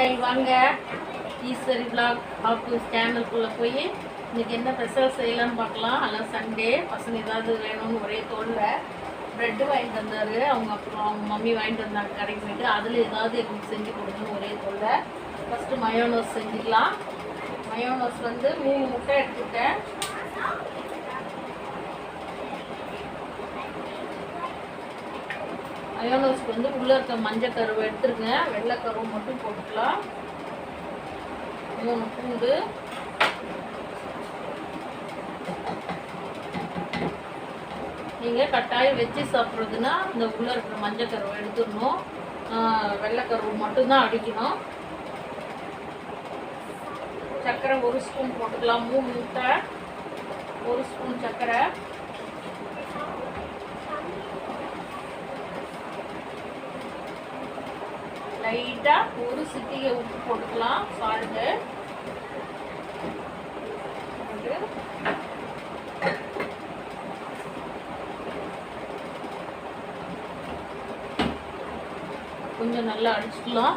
Hi வாங்க. Eswari black office சேனலுக்குள்ளே போய் இன்றைக்கி என்ன ஸ்பெஷல் செய்யலாம்னு பார்க்கலாம். அதெல்லாம் சண்டே பசங்க ஏதாவது வேணும்னு ஒரே தோல்ல. ப்ரெட்டு வாங்கிட்டு வந்தார். அவங்க அப்புறம் அவங்க மம்மி வாங்கிட்டு வந்தாங்க கடைக்கு போயிட்டு. அதில் ஏதாவது எங்களுக்கு செஞ்சு கொடுக்கணும் ஒரே தோல்ல. ஃபஸ்ட்டு மயோனோஸ் செஞ்சுக்கலாம். மயோனோஸ் வந்து மூணு முட்டை எடுத்துக்கிட்டேன். அயோலோஸ்க்கு வந்து உள்ளே இருக்க மஞ்சள் கருவை எடுத்துருங்க. வெள்ளை கருவை மட்டும் போட்டுக்கலாம். மூணு பூண்டு. நீங்கள் கட்டாயம் வச்சு சாப்பிட்றதுன்னா இந்த உள்ளே இருக்கிற மஞ்சள் கருவை எடுத்துடணும். வெள்ளைக்கருவை மட்டும்தான் அடிக்கணும். சர்க்கரை ஒரு ஸ்பூன் போட்டுக்கலாம். மூணு முட்டை ஒரு ஸ்பூன் சர்க்கரை. லைட்டாக ஒரு சிட்டிகை உப்பு போட்டுக்கலாம் சால்ட்டு கொஞ்சம் நல்லா அடிச்சுக்கலாம்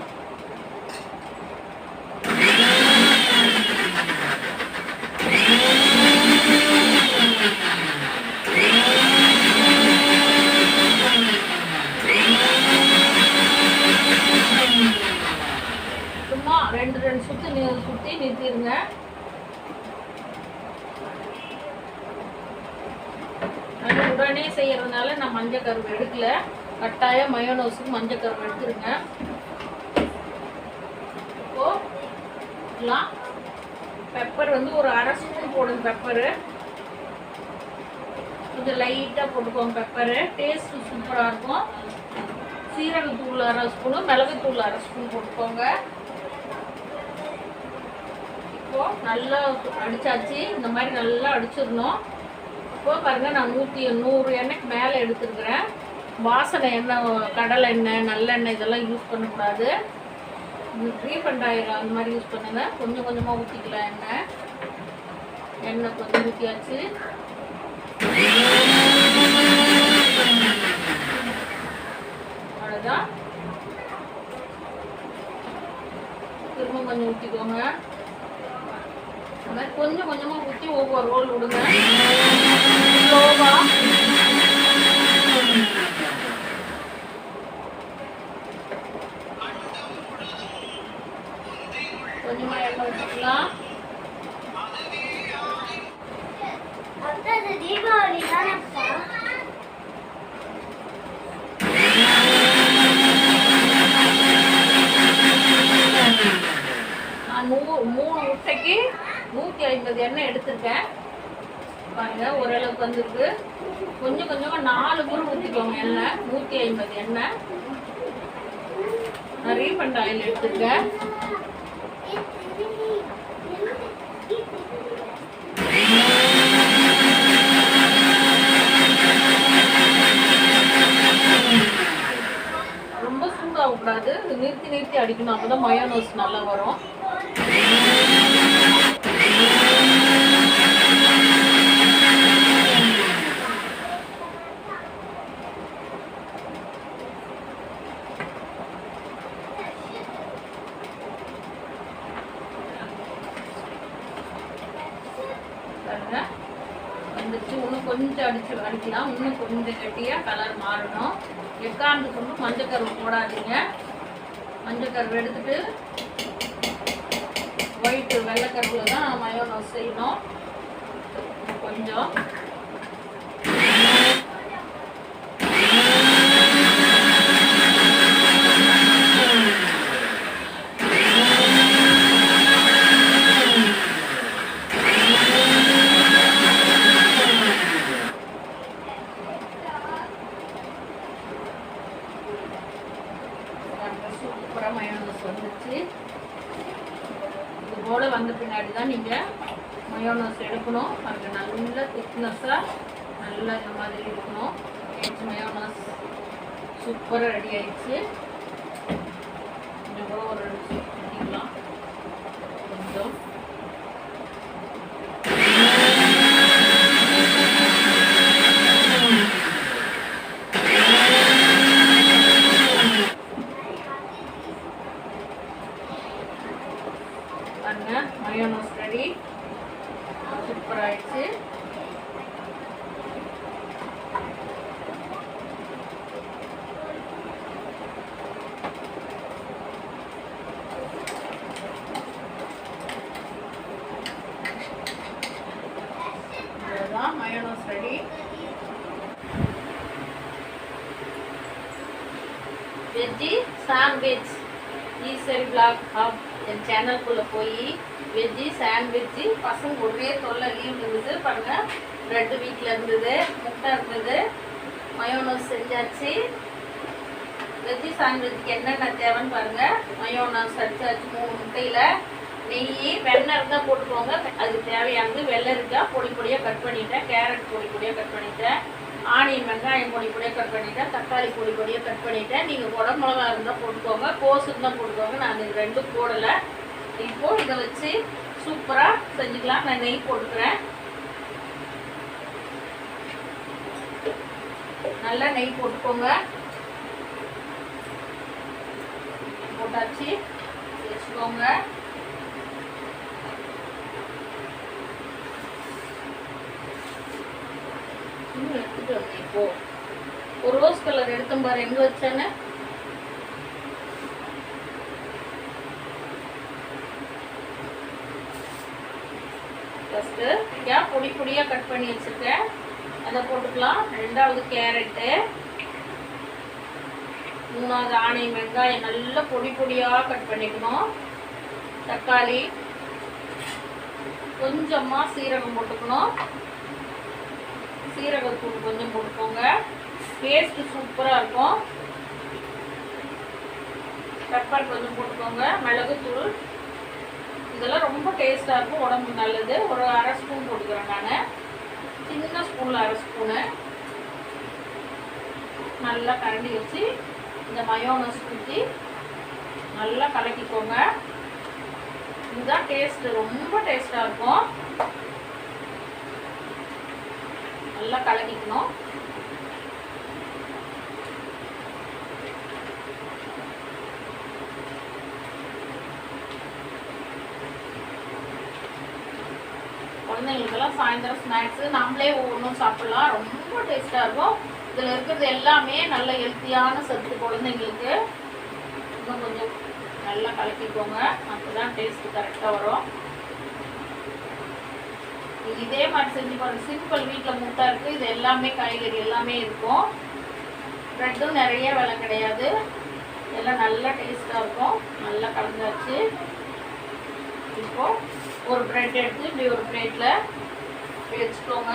சும்மா ரெண்டு ரெண்டு சுற்றி நீ சுற்றி நிறுத்திடுங்க அது உடனே செய்யறதுனால நான் மஞ்சள் கருவு எடுக்கல கட்டாயம் மஞ்சள் கருவு எடுத்துருங்க. இப்போலாம் பெப்பர் வந்து ஒரு அரை ஸ்பூன் போடுங்க பெப்பரு கொஞ்சம் லைட்டாக போட்டுக்கோங்க பெப்பரு டேஸ்ட்டு சூப்பராக இருக்கும். சீரகத்தூள் அரை ஸ்பூனு மிளகுத்தூள் அரை ஸ்பூன் போட்டுக்கோங்க. இப்போ நல்லா அடித்தாச்சு இந்த மாதிரி நல்லா அடிச்சிடணும். இப்போது பாருங்கள் நான் நூற்றி நூறு எண்ணெய்க்கு மேலே எடுத்துருக்குறேன். வாசனை எண்ணெய் கடலை எண்ணெய் நல்லெண்ணெய் இதெல்லாம் யூஸ் பண்ணக்கூடாது. ரீஃபண்ட் ஆயில் அந்த மாதிரி யூஸ் பண்ணுங்கள் கொஞ்சம் கொஞ்சமாக ஊற்றிக்கலாம் எண்ணெய். எண்ணெய் கொஞ்சம் ஊற்றியாச்சு அவ்வளோதான் திரும்ப கொஞ்சம் ஊற்றிக்கோங்க அந்த மாதிரி கொஞ்சம் கொஞ்சமாக ஊற்றி ஒவ்வொரு ரோல் விடுங்க ஸ்லோவாக கொஞ்சமாக எண்ணெய் ஊற்றிக்கலாம் அப்பா இது தீபாவளி தானப்பா நான் நூ மூணு முட்டைக்கு நூற்றி ஐம்பது எண்ணெய் எடுத்திருக்கேன். பாருங்க ஓரளவுக்கு வந்துருக்கு. கொஞ்சம் கொஞ்சமாக நாலு முறை ஊற்றிக்கோங்க எண்ணெய். நூற்றி ஐம்பது எண்ணெய். நான் ரீஃபண்ட் ஆயில் எடுத்திருக்கேன். ரொம்ப சூடாகக்கூடாது. நிறுத்தி நிறுத்தி அடிக்கணும். அப்போ தான் மயோனோஸ் நல்லா வரும். வந்துச்சு இன்னும் கொஞ்சம் அடிச்சு அடிக்கலாம். இன்னும் கொஞ்சம் கட்டியாக கலர் மாறணும். எக்காந்து கொண்டு மஞ்சள் கருவு போடாதீங்க. மஞ்சள் கருவு எடுத்துட்டு ஒயிட்டு வெள்ளைக்கருவில் தான் மயோனோஸ் செய்யணும். கொஞ்சம் சூப்பராக மயோனோஸ் வந்துச்சு இது போல் வந்த பின்னாடி தான் நீங்கள் மயோனோஸ் எடுக்கணும் அது நல்ல திக்னஸாக நல்லா இந்த மாதிரி இருக்கணும் எச்சு மயோனோஸ் ஒரு ரெடி ஆயிடுச்சு கொஞ்சம் கூட ஒரு ரெண்டு ஸ்பூன் ஊற்றிக்கலாம் கொஞ்சம் மயோனஸ் ரெடி சூப்பர் ஆயிடுச்சு அவ்வளோதான் mayonnaise ready veggie sandwich Eswari black hub என் சேனல்குள்ளே போய் வெஜ்ஜி சாண்ட்விட்ஜி பசங்க ஒரே தொல்லை லீவ் இருந்தது. பாருங்கள் ப்ரெட்டு வீட்டில் இருந்தது முட்டை இருந்தது மயோனோஸ் செஞ்சாச்சு. வெஜ்ஜி சாண்ட்விச்சுக்கு என்னென்ன தேவைன்னு பாருங்கள் மயோனோஸ் அடிச்சாச்சு மூணு முட்டையில். நெய் வெண்ணெய் இருந்தால் போட்டுக்கோங்க. அதுக்கு தேவையானது வெள்ளரிக்காய் பொடி பொடியாக கட் பண்ணிட்டேன். கேரட் பொடி பொடியாக கட் பண்ணிட்டேன். ஆனியன் வெங்காயம் பொடி பொடியாக கட் பண்ணிட்டேன் தக்காளி பொடி பொடியாக கட் பண்ணிட்டேன். நீங்கள் குட மிளகா இருந்தால் போட்டுக்கோங்க கோஸ் இருந்தால் போட்டுக்கோங்க. நான் இது ரெண்டும் போடலை. இப்போ இதை வச்சு சூப்பராக செஞ்சுக்கலாம். நான் நெய் போட்டுக்கிறேன். நல்லா நெய் போட்டுக்கோங்க. போட்டாச்சு. வச்சுக்கோங்க. எடுத்துட்டு இப்போ ஒரு ரோஸ் கலர் எடுத்தேன் பாரு எங்க வச்சேன்னு? ஃபஸ்ட்டு ஏன் பொடி பொடியாக கட் பண்ணி வச்சுருக்கேன். அதை போட்டுக்கலாம். ரெண்டாவது கேரட்டு மூணாவது ஆணை வெங்காயம் நல்லா பொடி பொடியாக கட் பண்ணிக்கணும். தக்காளி. கொஞ்சமாக சீரகம் போட்டுக்கணும். சீரகத்தூள் கொஞ்சம் போட்டுக்கோங்க. டேஸ்ட்டு சூப்பராக இருக்கும். பெப்பர் கொஞ்சம் போட்டுக்கோங்க. மிளகுத்தூள். இதெல்லாம் ரொம்ப டேஸ்ட்டாக இருக்கும். உடம்புக்கு நல்லது. ஒரு அரை ஸ்பூன் போட்டுக்கிறேன் நான். சின்ன ஸ்பூனில் அரை ஸ்பூனு நல்லா கரண்டி வச்சு இந்த மயோனஸ் ஊற்றி நல்லா கலக்கிக்கோங்க. இதுதான் டேஸ்ட்டு ரொம்ப டேஸ்ட்டாக இருக்கும். நல்லா கலக்கிக்கணும். குழந்தைங்களுக்கெல்லாம் சாயந்தரம் ஸ்நாக்ஸு நம்மளே ஒவ்வொன்றும் சாப்பிடலாம். ரொம்ப டேஸ்ட்டாக இருக்கும். இதில் இருக்கிறது எல்லாமே நல்ல ஹெல்த்தியான சத்து குழந்தைங்களுக்கு. இன்னும் கொஞ்சம் நல்லா கலக்கிக்கோங்க. அப்போ தான் டேஸ்ட்டு கரெக்டாக வரும். இதே மாதிரி செஞ்சு பாருங்கள் சிம்பிள் வீட்டில் முட்டை இருக்குது இது எல்லாமே காய்கறி எல்லாமே இருக்கும். ப்ரெட்டும் நிறைய விலை கிடையாது. எல்லாம் நல்லா டேஸ்ட்டாக இருக்கும். நல்லா கலந்தாச்சு. இப்போது ஒரு ப்ரெட் எடுத்து இப்படி ஒரு பிளேட்டில் வச்சுக்கோங்க.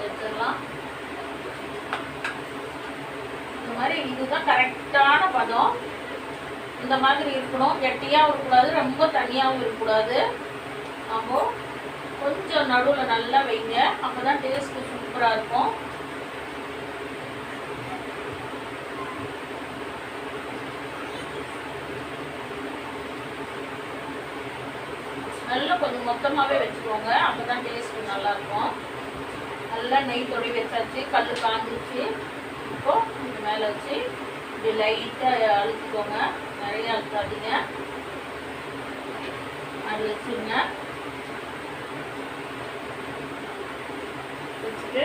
வச்சிடலாம். இந்த மாதிரி இதுதான் கரெக்டான பதம். இந்த மாதிரி இருக்கணும். கெட்டியாகவும் இருக்கக்கூடாது. ரொம்ப தனியாகவும் இருக்கக்கூடாது. அப்போது கொஞ்சம் நடுவில் நல்லா வைங்க. அப்போ தான் டேஸ்ட்டு சூப்பராக இருக்கும். நல்லா கொஞ்சம் மொத்தமாகவே வச்சுக்கோங்க. அப்போ தான் டேஸ்ட்டு நல்லாயிருக்கும் நல்லா நெய் தொடி வச்சாச்சு கல் காஞ்சிச்சு. இப்போது இது மேலே வச்சு இப்படி லைட்டாக அழுத்திக்கோங்க. நிறையா அழுத்தாதீங்க. அது வச்சுருங்க. வச்சுட்டு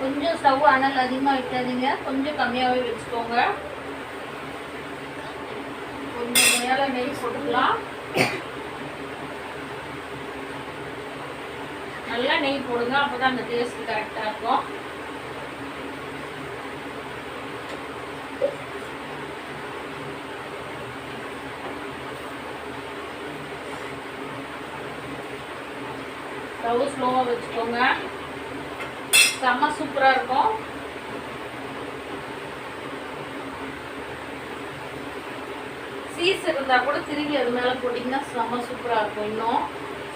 கொஞ்சம் ஸ்டவ் அனல் அதிகமாக வைக்காதீங்க கொஞ்சம் கம்மியாகவே வச்சுக்கோங்க. கொஞ்சம் மேலே நெய் போட்டுக்கலாம். நல்லா நெய் போடுங்க அப்போ தான் அந்த டேஸ்ட் கரெக்டாக இருக்கும். ஸ்டவ் ஸ்லோவாக வச்சுக்கோங்க. செம்ம சூப்பராக இருக்கும். சீஸ் இருந்தால் கூட திரும்பி அது மேலே போட்டிங்கன்னா செம்ம சூப்பராக இருக்கும் இன்னும்.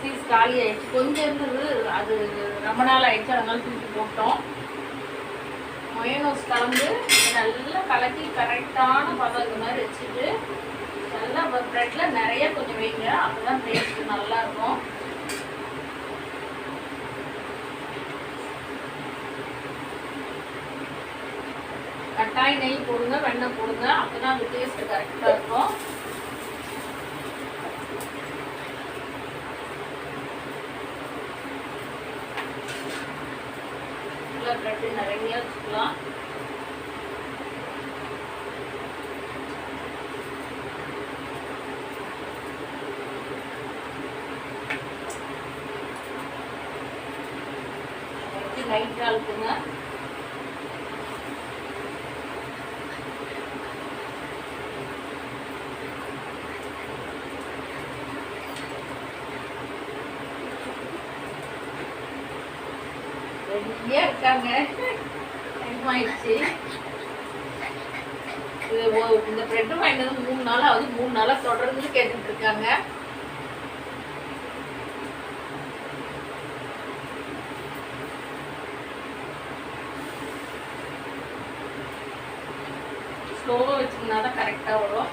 சீஸ் காலி ஆயிடுச்சு. கொஞ்சம் இருந்தது. அது ரொம்ப நாள் ஆயிடுச்சு. அதனால தூக்கி போட்டோம். மொயனோஸ் கலந்து நல்லா கலக்கி கரெக்டான பதம் இது மாதிரி வச்சுட்டு நல்லா ப்ரெட்டில் நிறைய கொஞ்சம் வைங்க. அப்போ தான் டேஸ்ட்டு நல்லா இருக்கும் நெய் போடுங்க வெண்ணெய் போடுங்க. அப்போ தான் அந்த டேஸ்ட்டு கரெக்டாக இருக்கும். ஃபுல்லாக ப்ரெட்டு நிறைய வச்சுக்கலாம். லைட்டாக அழுத்துங்க ரெடியாக இருக்காங்க இது இந்த ப்ரெட்டு வாங்கினது மூணு நாள் ஆகுது மூணு நாளாக தொடர்ந்து கேட்டுட்டு இருக்காங்க ஸ்லோவாக வச்சிங்கன்னா தான் கரெக்டாக வரும்.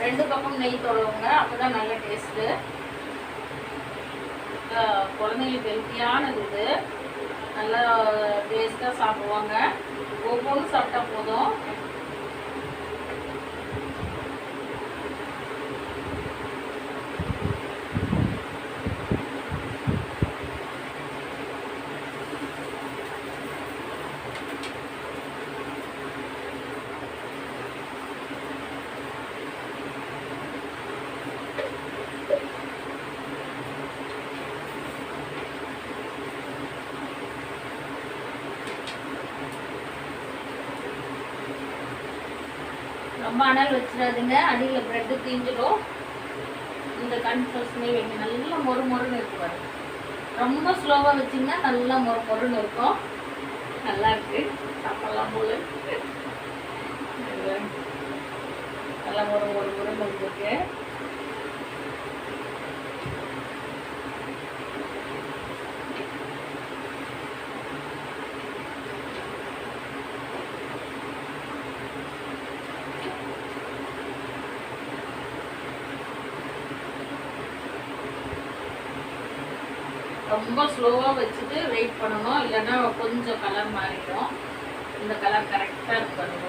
ரெண்டு பக்கம் நெய் தொடவுங்க அப்போ தான் நல்ல டேஸ்ட்டு குழந்தைங்களுக்கு ஹெல்த்தியானது இது. நல்லா டேஸ்ட்டாக சாப்பிடுவாங்க. ஒவ்வொரு சாப்பிட்டா போதும். ரொம்ப அனல் வச்சிடாதுங்க அடியில் ப்ரெட்டு தீஞ்சிடும். இந்த கன்ஃபர்ஸ்மே வைங்க நல்லா மொறு மொறுன்னு இருக்கு ரொம்ப ஸ்லோவாக வச்சிங்கன்னா நல்லா மொறு மொறுன்னு இருக்கும். நல்லா இருக்கு. சாப்பிடலாம் போல நல்லா மொறு மொறு மொறுன்னு இருக்கு. ரொம்ப ஸ்லோவாக வச்சுட்டு வெயிட் பண்ணணும். இல்லைன்னா கொஞ்சம் கலர் மாறிடும். இந்த கலர் கரெக்டாக இருக்கணும்.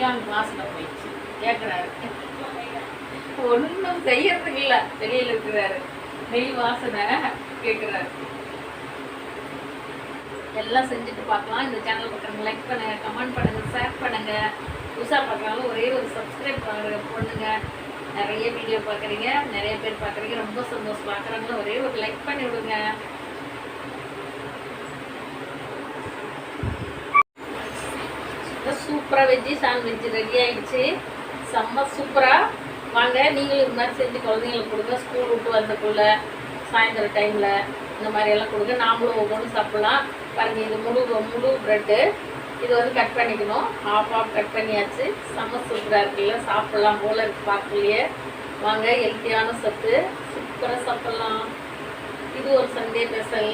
பாருங்க கிளாஸில் போயிடுச்சு. கேட்குறாரு ஒன்றும் செய்யறதுக்கு இல்லை. வெளியில் இருக்கிறாரு. நெய் வாசனை கேட்குறாரு எல்லாம் செஞ்சுட்டு பார்க்கலாம். இந்த சேனல் பக்கம் லைக் பண்ணுங்க கமெண்ட் பண்ணுங்க ஷேர் பண்ணுங்க. புதுசாக பார்க்குறாங்க ஒரே ஒரு சப்ஸ்கிரைப் பண்ணுங்க நிறைய வீடியோ பார்க்குறீங்க நிறைய பேர் பார்க்குறீங்க. ரொம்ப சந்தோஷம். பார்க்குறாங்களோ ஒரே ஒரு லைக் பண்ணி விடுங்க சூப்பராக வெஜ்ஜி சாண்ட்விச் ரெடி ஆயிடுச்சு. செம்ம சூப்பராக வாங்க. நீங்களும் இது மாதிரி செஞ்சு குழந்தைங்களுக்கு கொடுங்க. ஸ்கூல் விட்டு வந்தக்குள்ள சாயந்தர டைமில் இந்த மாதிரி எல்லாம் கொடுங்க. நாமளும் ஒவ்வொன்றும் சாப்பிட்லாம். பாருங்கள் இது முழு முழு ப்ரெட்டு இது வந்து கட் பண்ணிக்கணும். ஹாஃப் ஹாஃப் கட் பண்ணியாச்சு. செம்ம சூப்பராக இருக்குல்ல சாப்பிட்லாம் போல் இருக்கு பார்க்கலையே. வாங்க ஹெல்த்தியான சத்து. சூப்பராக சாப்பிட்லாம். இது ஒரு சண்டே ஸ்பெஷல்